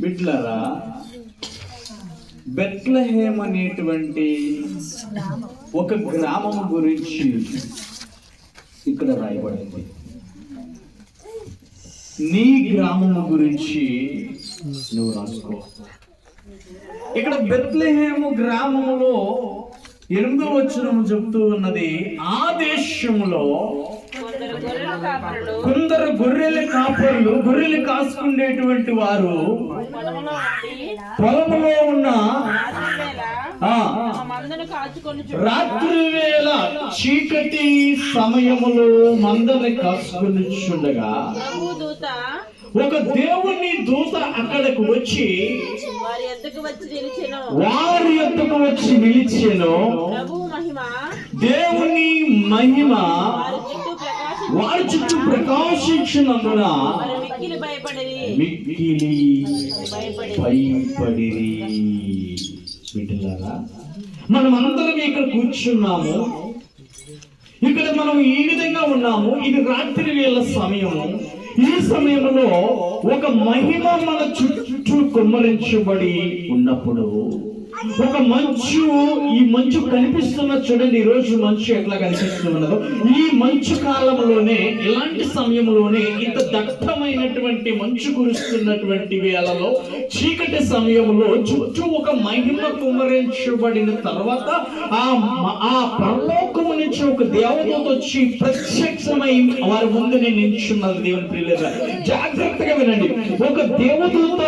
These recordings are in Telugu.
బిడ్లరా బెట్లహేమ్ అనేటువంటి ఒక గ్రామం గురించి ఇక్కడ రాయబడింది. నీ గ్రామము గురించి నువ్వు రాసుకో. ఇక్కడ బెత్లహేము గ్రామములో ఎనిమిదో వచ్చినము చెప్తూ ఉన్నది ఆ దేశంలో కొందరు గొర్రెల కాపరులు గొర్రెల కాసుకునేటువంటి వారు పొలములో ఉన్న రాత్రి వేళ చీకటి సమయములో మందని కాసుకునిచుండగా ప్రభు దూత ఒక దేవుని దూత అక్కడకు వచ్చి వారి ఎద్దకు వచ్చి నిలిచెను. దేవుని మహిమ వారి చుట్టూ ప్రకాశించినందున మిక్కిలి భయపడిరి. బిడ్డలారా మనం అందరం ఇక్కడ కూర్చున్నాము. ఇక్కడ మనం ఈ విధంగా ఉన్నాము. ఇది రాత్రి వేళ సమయము. ఈ సమయంలో ఒక మహిమ మన చుట్టూ కుమ్మరించబడి ఉన్నప్పుడు ఒక మంచు ఈ మంచు కనిపిస్తున్న చూడండి ఈ రోజు మంచు ఎట్లా కనిపిస్తున్నదో ఈ మంచు కాలంలోనే ఇలాంటి సమయంలోనే ఇంత దట్టమైనటువంటి మంచు కురుస్తున్నటువంటి వేళలో చీకటి సమయంలో చుట్టూ ఒక మహిమ కుమరించబడిన తర్వాత ఆ ఆ పరలోకము నుంచి ఒక దేవదూత వచ్చి ప్రత్యక్షమై వారి ముందు నేను నిల్చున్నది దేవుని ప్రియులరా. జాగ్రత్తగా వినండి. ఒక దేవదూత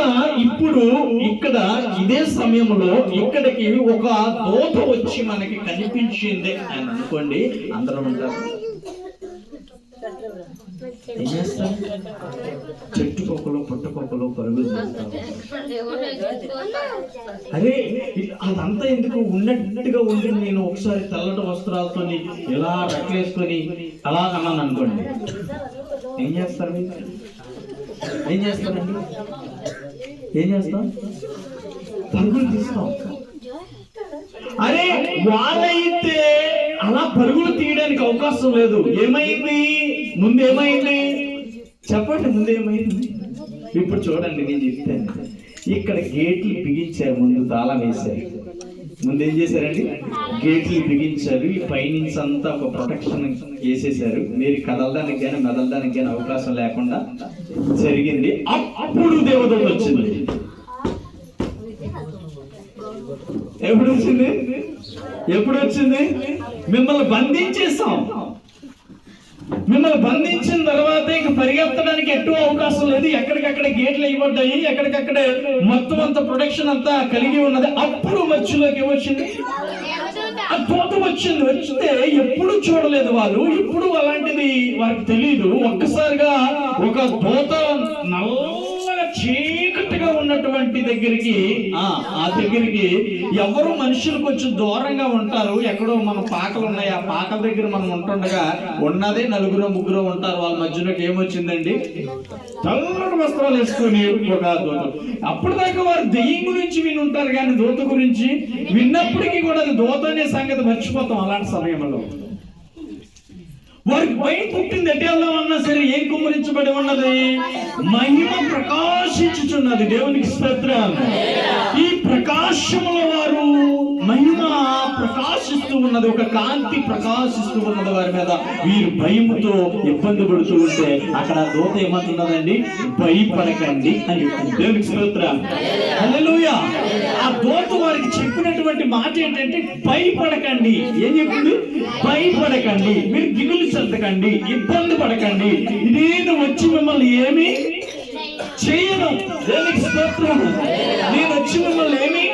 ఇప్పుడు ఇక్కడ ఇదే సమయంలో ఇక్కడికి ఒక దూత వచ్చి మనకి కనిపించింది అని అనుకోండి అందరం ఉంటారు ఏం చేస్తాం? చెట్టు కొక్కలు పుట్ట పరుగులు అరే అదంతా ఎందుకు ఉన్నట్టుగా ఉండి నేను ఒకసారి తెల్లటి వస్త్రాలతో ఇలా రెక్కలేసుకొని అలా అన్నాను అనుకోండి. ఏం చేస్తారు ఏం చేస్తారండి? ఏం చేస్తాం? పరుగులు తీస్తాం. అరే వాళ్ళైతే అలా పరుగులు తీయడానికి అవకాశం లేదు. ఏమైంది? ముందు ఏమైంది చెప్పండి ముందు ఏమైంది ఇప్పుడు చూడండి నేను చెప్తాను. ఇక్కడ గేట్లు బిగించారు ముందు తాళం వేశారు. ముందు ఏం చేశారండి? గేట్లు బిగించారు. ఈ పైనుంచి అంతా ఒక ప్రొటెక్షన్ వేసేసారు మీరు కదలడానికి కానీ మెదలడానికి కానీ అవకాశం లేకుండా జరిగింది. అప్పుడు దేవదూత వచ్చింది. ఎప్పుడు వచ్చింది ఎప్పుడు వచ్చింది మిమ్మల్ని బంధించేసాం మిమ్మల్ని బంధించిన తర్వాత ఇక పరిగెత్తడానికి ఎటు అవకాశం లేదు. ఎక్కడికక్కడ గేట్లు ఇవ్వబడ్డాయి. ఎక్కడికక్కడ మొత్తం అంత ప్రొటెక్షన్ అంతా కలిగి ఉన్నది. అప్పుడు మధ్యలోకి ఏమొచ్చింది? తోట వచ్చింది. వచ్చితే ఎప్పుడు చూడలేదు వాళ్ళు. ఇప్పుడు అలాంటిది వారికి తెలియదు ఒక్కసారిగా ఒక దూత నల్ల ఉన్నటువంటి దగ్గరికి ఆ. ఆ దగ్గరికి ఎవరు మనుషులు కొంచెం దూరంగా ఉంటారు ఎక్కడో మన పాకలు ఉన్నాయి ఆ పాకల దగ్గర మనం ఉంటుండగా ఉన్నదే నలుగురు ముగ్గురు ఉంటారు వాళ్ళ మధ్యలోకి ఏమొచ్చిందండి? తెల్లటి వస్త్రాలు వేసుకుని ఒక దూత. అప్పుడు దాకా వారు దెయ్యం గురించి విని ఉంటారు కానీ దూత గురించి విన్నప్పటికీ కూడా అది దూత అనే సంగతి మర్చిపోతాం అలాంటి సమయంలో. వారికి భయం పుట్టింది ఎటు వెళ్దామన్నా సరే ఏం కుమ్మరించబడి ఉన్నది? మహిమ ప్రకాశించుచున్నది దేవునికి స్తోత్రం ఈ ప్రకాశముల వారు మహిమ ప్రకాశిస్తూ ఉన్నది ఒక కాంతి ప్రకాశిస్తూ ఉన్నది వారి మీద. వీరు భయముతో ఇబ్బంది పడుతూ ఉంటే అక్కడ దూత ఏమంటున్నదండి? భయపడకండి అని దేవునికి స్తోత్రం హల్లెలూయా. దూత వారికి చెప్పినటువంటి మాట ఏంటంటే భయపడకండి. ఏం చెప్పింది భయపడకండి. మీరు దిగులు చెందకండి ఇబ్బంది పడకండి. నేను వచ్చి మిమ్మల్ని ఏమి చేయను. నేను వచ్చి మిమ్మల్ని ఏమి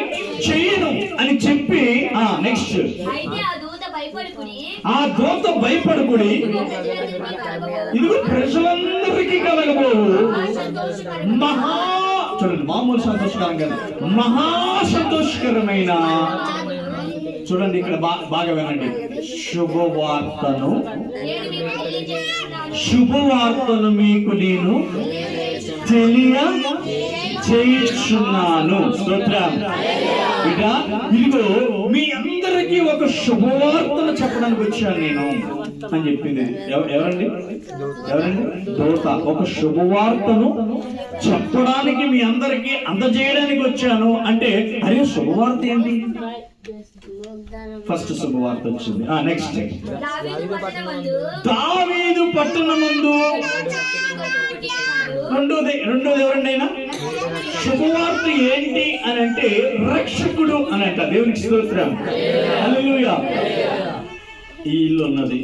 చేయను అని చెప్పి ఆ నెక్స్ట్ ఆ దూత భయపడుకుని ఆ దూత భయపడుకుని ప్రజలందరికీ కలగబోవు. ఇదిగో ప్రజలందరికీ కలగబోవు. సంతోషకరమైన మహా చూడండి మామూలు సంతోషకరం కాదు. మహా సంతోషకరమైన చూడండి ఇక్కడ బాగా వినండి. శుభవార్తను శుభవార్తను మీకు నేను తెలియ చేయించున్నాను. స్తోత్రం. ఇక ఇదిగో మీ అందరికీ ఒక శుభవార్తను చెప్పడానికి వచ్చాను నేను. అని చెప్పింది. ఎవరండి? ఎవరండి? దూత. ఒక శుభవార్తను చెప్పడానికి మీ అందరికి అందజేయడానికి వచ్చాను అంటే అరే శుభవార్త ఏంటి? ఫస్ట్ శుభవార్త వచ్చింది. నెక్స్ట్ దావీదు పట్టణమందు ముందు రెండోది రెండోది ఎవరండి అయినా శుభవార్త ఏంటి అని అంటే రక్షకుడు అని అంట. దేవునికి స్తోత్రం. అల్లుయా ఈ ఇల్లు ఉన్నది.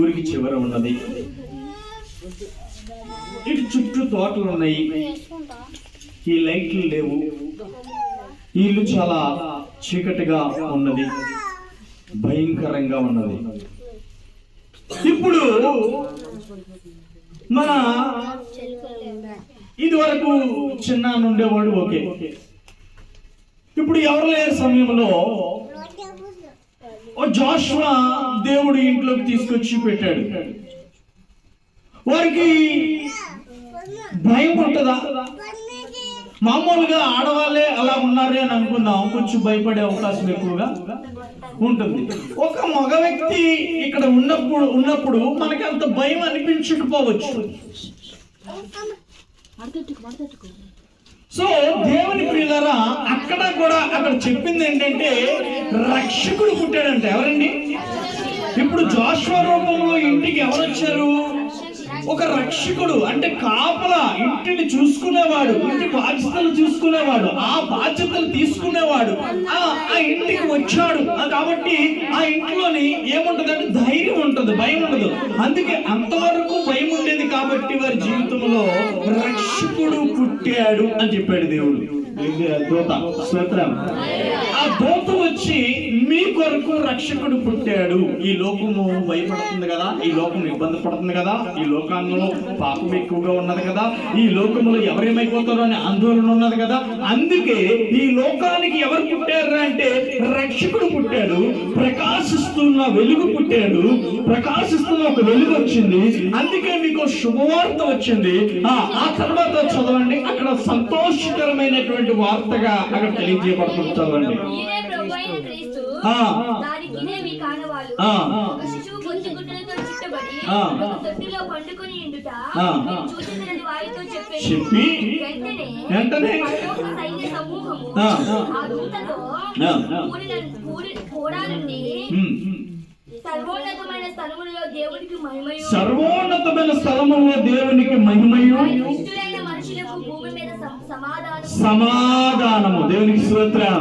ఊరికి చివర ఉన్నది. ఇటు చుట్టూ తోటలు ఉన్నాయి. ఈ లైట్లు లేవు. ఈ ఇల్లు చాలా చీకటిగా ఉన్నది. భయంకరంగా ఉన్నది. ఇప్పుడు మన ఇది వరకు చిన్న ఉండేవాడు ఓకే. ఇప్పుడు ఎవరు లేని సమయంలో ఓ జాషువా దేవుడు ఇంట్లోకి తీసుకొచ్చి పెట్టాడు. వారికి భయం ఉంటుందా? మామూలుగా ఆడవాళ్ళే అలా ఉన్నారే అని అనుకుందాం. కొంచెం భయపడే అవకాశం ఎక్కువగా ఉంటుంది. ఒక మగ వ్యక్తి ఇక్కడ ఉన్నప్పుడు ఉన్నప్పుడు మనకి అంత భయం అనిపించకపోవచ్చు. సో దేవుని ప్రియులరా అక్కడ కూడా అక్కడ చెప్పింది ఏంటంటే రక్షకుడు పుట్టాడంట. ఎవరండి? ఇప్పుడు జాషువా రూపంలో ఇంటికి ఎవరు వచ్చారు ఒక రక్షకుడు అంటే కాపల ఇంటిని చూసుకునేవాడు ఇంటి బాధ్యతలు చూసుకునేవాడు ఆ బాధ్యతలు తీసుకునేవాడు ఆ ఇంటికి వచ్చాడు. కాబట్టి ఆ ఇంట్లోని ఏముంటదంటే ధైర్యం ఉంటుంది భయం ఉండదు. అందుకే అంతవరకు భయం ఉండేది కాబట్టి వారి జీవితంలో రక్షకుడు పుట్టాడు అని చెప్పాడు దేవుడు. దూత? స్తోత్రం. ఆ దూత వచ్చి మీ కొరకు రక్షకుడు పుట్టాడు. ఈ లోకము భయపడుతుంది కదా ఈ లోకం ఇబ్బంది పడుతుంది కదా ఈ లోకంలో పాపం ఎక్కువగా ఉన్నది కదా ఈ లోకములో ఎవరేమైపోతారో అనే ఆందోళన ఉన్నది కదా అందుకే ఈ లోకానికి ఎవరు పుట్టారు అంటే రక్షకుడు పుట్టాడు ప్రకాశిస్తున్న వెలుగు పుట్టాడు ప్రకాశిస్తున్న ఒక వెలుగు వచ్చింది అందుకే మీకు శుభవార్త వచ్చింది. ఆ ఆ తర్వాత చదవండి. అక్కడ సంతోషకరమైనటువంటి వార్తగా అక్కడ చెప్పేది చెప్పి వెంటనే సర్వోన్నతమైన స్థలములో దేవునికి మహిమయు. సమాధానం. సమాధానము. దేవునికి స్తోత్రం.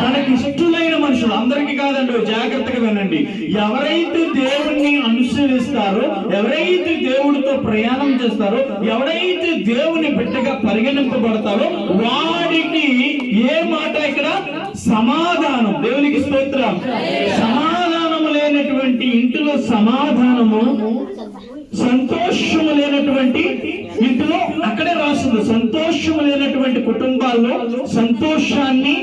తనకి ఇష్టలైన మనుషులు. అందరికీ కాదండి జాగ్రత్తగా వినండి. ఎవరైతే దేవుణ్ణి అనుసరిస్తారో ఎవరైతే దేవుడితో ప్రయాణం చేస్తారో ఎవరైతే దేవుని బిడ్డగా పరిగణింపబడతారో వాడికి ఏ మాట ఇక్కడ? సమాధానం. దేవునికి స్తోత్రం. సమాధానము లేనటువంటి ఇంటిలో సమాధానము సంతోషము లేనటువంటి ఇంటిలో అక్కడే సంతోషం లేనటువంటి కుటుంబాల్లో సంతోషాన్ని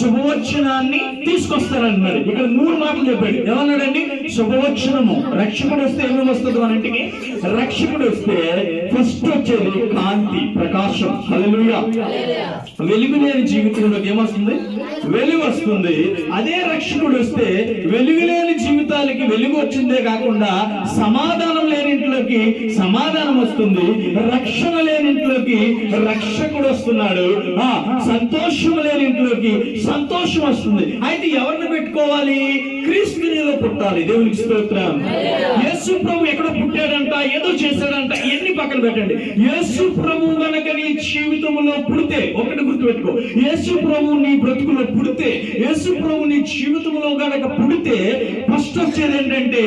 శుభవచనాన్ని తీసుకొస్తారన్నారు ఇక్కడ మూడు మాటలు చెప్పాడు. ఏమన్నాడండి? శుభవచనము. రక్షకుడు వస్తే ఏమి వస్తుంది మన ఇంటికి? రక్షకుడు వస్తే ఫస్ట్ వచ్చేది కాంతి ప్రకాశం. హలలుయా వెలుగు లేని జీవితంలోకి ఏమొస్తుంది? వెలుగు వస్తుంది. అదే రక్షకుడు వస్తే వెలుగు లేని జీవితాలకి వెలుగు వచ్చిందే కాకుండా సమాధానం లేని ఇంట్లోకి సమాధానం వస్తుంది. రక్షణ లేని ఇంట్లోకి రక్షకుడు వస్తున్నాడు. ఆ సంతోషం లేని ఇంట్లోకి సంతోషం వస్తుంది. అయితే ఎవరిని పెట్టుకోవాలి? క్రీస్తునిలో పుట్టాలి. దేవునికి స్తోత్రం. యేసు ప్రభు ఎక్కడ పుట్టాడంట? ఏదో చేశాడంట. ఎన్ని పక్కన పెట్టండి. యేసు ప్రభు గనక నీ జీవితంలో పుడితే ఒకటి గుర్తుపెట్టుకో. యేసు ప్రభు నీ బ్రతుకులో పుడితే యేసు ప్రభు నీ జీవితంలో గనక పుడితే ఫస్ట్ వచ్చేది ఏంటంటే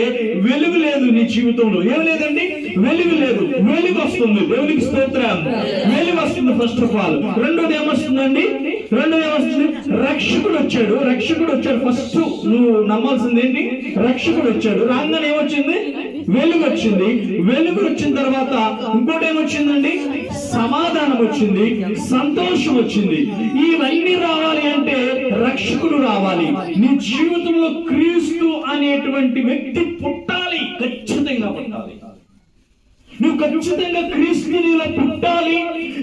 వెలుగు లేదు నీ జీవితంలో. ఏం లేదండి? వెలుగు లేదు వెలుగు వస్తుంది దేవునికి స్తోత్రం. వెలుగు వస్తుంది ఫస్ట్ ఆఫ్ ఆల్ రెండోది ఏమొస్తుందండి? రెండోది ఏమొస్తుంది? రక్షకుడు వచ్చాడు. రక్షకుడు వచ్చాడు. ఫస్ట్ నువ్వు నమ్మాల్సింది ఏంటి? రక్షకుడు వచ్చాడు. రాగానే ఏమొచ్చింది? వెలుగు వచ్చింది వెలుగు వచ్చిన తర్వాత ఇంకోటి ఏమొచ్చిందండి? సమాధానం వచ్చింది. సంతోషం వచ్చింది. ఇవన్నీ రావాలి అంటే రక్షకుడు రావాలి. నీ జీవితంలో క్రీస్తు అనేటువంటి వ్యక్తి నువ్వు ఖచ్చితంగా క్రీస్తునిలా పుట్టాలి.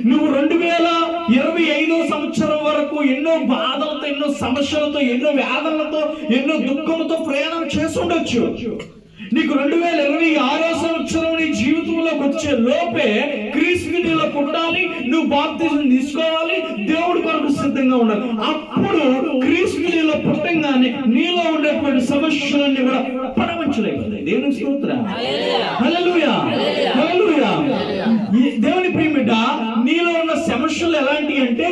నువ్వు రెండు వేల ఇరవై ఐదో సంవత్సరం వరకు ఎన్నో బాధలతో ఎన్నో సమస్యలతో ఎన్నో వ్యాధులతో ఎన్నో దుఃఖంతో ప్రయాణం చేసుండొచ్చు నీకు రెండు వేల ఇరవై ఆరో సంవత్సరం నీ జీవితంలోకి వచ్చే లోపే క్రీస్తు నీలో పుట్టాలి. నువ్వు బాప్తిజం తీసుకోవాలి. దేవుడి కొరకు సిద్ధంగా ఉండాలి. అప్పుడు క్రీస్తు నీలో పుట్టంగానే నీలో ఉండేటువంటి సమస్యలన్నీ కూడా పడవంచలేకపోతాయి దేవుని స్తోత్ర దేవుని ప్రియమిట నీలో ఉన్న సమస్యలు ఎలాంటి అంటే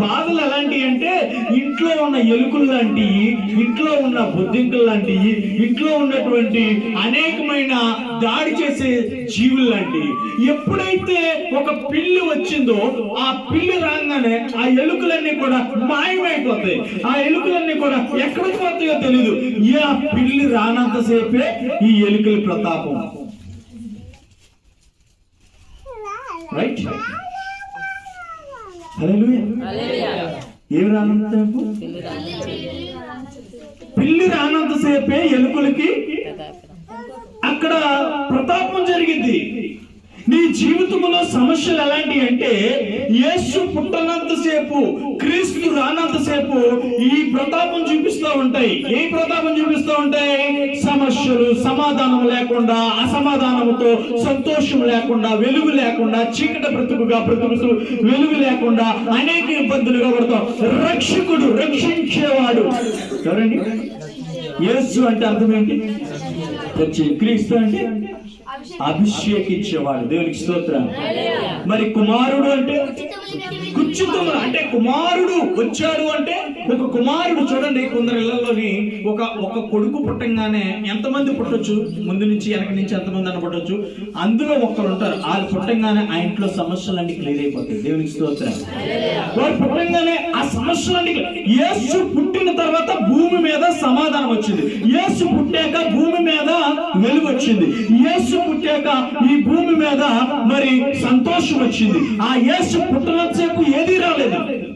బాధలు ఎలాంటి అంటే ఇంట్లో ఉన్న ఎలుకలు లాంటివి ఇంట్లో ఉన్న బొద్దింకలు లాంటివి ఇంట్లో ఉన్నటువంటి అనేకమైన దాడి చేసే జీవులు లాంటివి ఎప్పుడైతే ఒక పిల్లి వచ్చిందో ఆ పిల్లి రాగానే ఆ ఎలుకలన్నీ కూడా మాయమైపోతాయి. ఆ ఎలుకలన్నీ కూడా ఎక్కడికి పోతాయో తెలియదు ఈ ఆ పిల్లి రానంతసేపే ఈ ఎలుకల ప్రతాపం. Right hallelujah. ఏం రానంతసేపు పిల్లి రానంతసేపే ఎలుకలకి అక్కడ ప్రతాపం జరిగింది. నీ జీవితంలో సమస్యలు ఎలాంటివి అంటే యేసు పుట్టనంతసేపు క్రీస్తు రానంతసేపు ఈ ప్రతాపం చూపిస్తూ ఉంటాయి. ఏ ప్రతాపం చూపిస్తూ ఉంటాయి? సమస్యలు సమాధానం లేకుండా అసమాధానంతో సంతోషం లేకుండా వెలుగు లేకుండా చీకట బ్రతుకుగా బ్రతుకుతూ వెలుగు లేకుండా అనేక ఇబ్బందులుగా పడతాం. రక్షకుడు రక్షించేవాడు. ఎవరండి? యేసు అంటే అర్థం ఏంటి? క్రీస్తు అంటే? అభిషేకించేవాడు. దేవునికి స్తోత్రం. మరి కుమారుడు అంటే కుచ్చుతములు అంటే కుమారుడు వచ్చాడు అంటే ఒక కుమారుడు చూడండి కొందరు ఇళ్ళలోని ఒక ఒక కొడుకు పుట్టంగానే ఎంతమంది పుట్టొచ్చు? ముందు నుంచి వెనక నుంచి ఎంతమంది అని పుట్టొచ్చు? అందులో ఒకరు ఉంటారు వాళ్ళు పుట్టంగానే ఆ ఇంట్లో సమస్యలన్నీ క్లియర్ అయిపోతాయి. దేవునికి స్తోత్రం. వారు పుట్టంగానే ఆ సమస్యలన్నీ యేసు పుట్టిన తర్వాత భూమి మీద సమాధానం వచ్చింది. యేసు పుట్టాక భూమి మీద వెలుగు వచ్చింది. యేసు పుట్టాక ఈ భూమి మీద మరి సంతోషం వచ్చింది. ఆ యేసు పుట్టినంతసేపు ఏది రాలేదు హల్లెలూయా.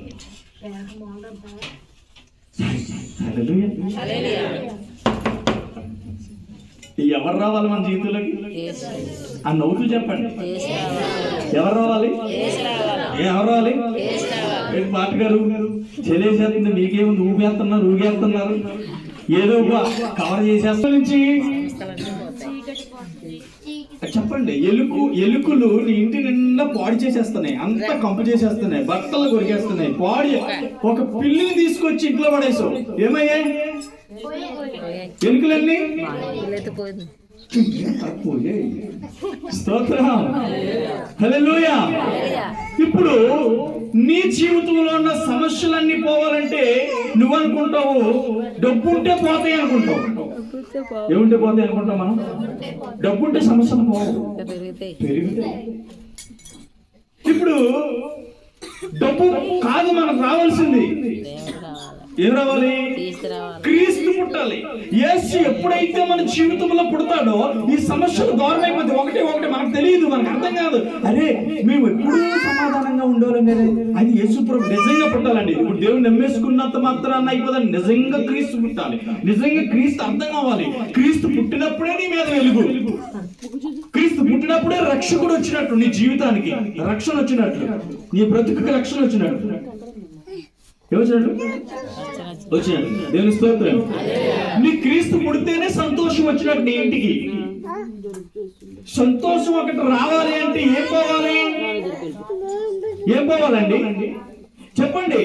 ఎవరు రావాలి మన జీవితంలోకి? ఆ నవ్వుతూ చెప్పండి. ఎవరు రావాలి? ఎవరు రావాలి? ఏంటి పాట గారు చెలేసేస్తుంది మీకేముంది? ఊపేస్తున్నారు ఊగేస్తున్నారు. ఏదో కవర్ చేసేస్తా నుంచి చెప్పండి. ఎలుకు ఎలుకలు నీ ఇంటి నిండా పాడు చేసేస్తున్నాయి. అంత కంపు చేసేస్తున్నాయి. బట్టలు కొరికేస్తున్నాయి. పాడి ఒక పిల్లిని తీసుకొచ్చి ఇంట్లో పడేసావు. ఏమయ్యాయి ఎలుకలన్నీ. స్తోత్రం. ఇప్పుడు నీ జీవితంలో ఉన్న సమస్యలన్నీ పోవాలంటే నువ్వు అనుకుంటావు డబ్బు ఉంటే పోతాయి అనుకుంటావు ఏముంటే పోతాయి అనుకుంటాం మనం? డబ్బు ఉంటే సమస్యలు పోవు. పెరుగుతాయి ఇప్పుడు డబ్బు కాదు మనకు రావాల్సింది. ఏం రావాలి క్రీస్తు పుట్టాలి. యేసు ఎప్పుడైతే మన జీవితంలో పుడతాడో ఈ సమస్యలు దూరం అయిపోతుంది ఒకటి ఒకటి మనకు తెలియదు మనకు అర్థం కాదు. అరే మేము ఎప్పుడూ సమాధానంగా ఉండేవాళ్ళం కదా అది యేసు ప్రభు నిజంగా పుట్టాలండి. ఇప్పుడు దేవుడు నమ్మేసుకున్నంత మాత్రాన్ని అయిపోదండి. నిజంగా క్రీస్తు పుట్టాలి. నిజంగా క్రీస్తు అర్థం కావాలి క్రీస్తు పుట్టినప్పుడే నీ మీద వెలుగు. క్రీస్తు పుట్టినప్పుడే రక్షకుడు వచ్చినట్టు నీ జీవితానికి. రక్షణ వచ్చినట్లు. నీ బ్రతుకుకి రక్షణ వచ్చినట్టు. ఏమొచ్చినట్టు వచ్చినట్టు దేవుని స్తోత్రం. నీ క్రీస్తు పుడితేనే సంతోషం వచ్చినట్టు నీ ఇంటికి. సంతోషం ఒకటి రావాలి అంటే ఏం పోవాలి? ఏం పోవాలండి? చెప్పండి.